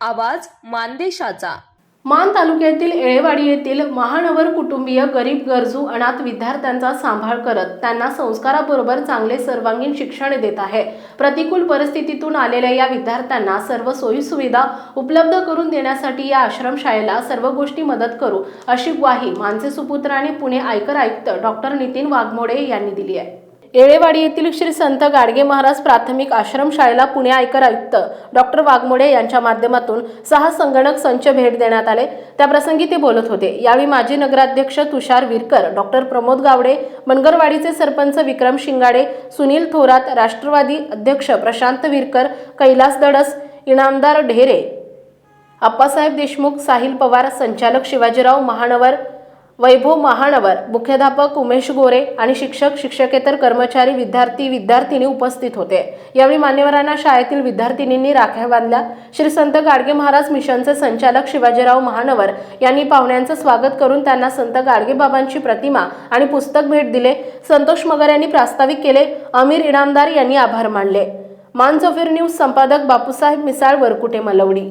आवाज मानदेशाचा. मान तालुक्यातील येळेवाडी येथील महानवर कुटुंबीय गरीब गरजू अनाथ विद्यार्थ्यांचा सांभाळ करत त्यांना संस्काराबरोबर चांगले सर्वांगीण शिक्षण देत आहे. प्रतिकूल परिस्थितीतून आलेल्या या विद्यार्थ्यांना सर्व सोयीसुविधा उपलब्ध करून देण्यासाठी या आश्रमशाळेला सर्व गोष्टी मदत करू अशी ग्वाही मानसे सुपुत्र आणि पुणे आयकर आयुक्त डॉक्टर नितीन वाघमोडे यांनी दिली आहे. येळेवाडी येथील श्री संत गाडगे महाराज प्राथमिक आश्रमशाळेला पुणे आयकर आयुक्त डॉक्टर वाघमोडे यांच्या माध्यमातून सहा संगणक संच भेट देण्यात आले. त्याप्रसंगी ते बोलत होते. यावेळी माजी नगराध्यक्ष तुषार विरकर डॉक्टर प्रमोद गावडे मनगरवाडीचे सरपंच विक्रम शिंगाडे सुनील थोरात राष्ट्रवादी अध्यक्ष प्रशांत विरकर कैलास दडस इनामदार ढेरे आप्पासाहेब देशमुख साहिल पवार संचालक शिवाजीराव महानवर वैभव महानवर मुख्याध्यापक उमेश गोरे आणि शिक्षक शिक्षकेतर कर्मचारी विद्यार्थी विद्यार्थिनी उपस्थित होते. यावेळी मान्यवरांना शाळेतील विद्यार्थिनींनी राख्या बांधल्या. श्री संत गाडगे महाराज मिशनचे संचालक शिवाजीराव महानवर यांनी पाहुण्यांचं स्वागत करून त्यांना संत गाडगेबाबांची प्रतिमा आणि पुस्तक भेट दिले. संतोष मगर यांनी प्रास्ताविक केले. अमीर इनामदार यांनी आभार मानले. मान जफीर न्यूज संपादक बापूसाहेब मिसाळ वरकुटे मलवडी.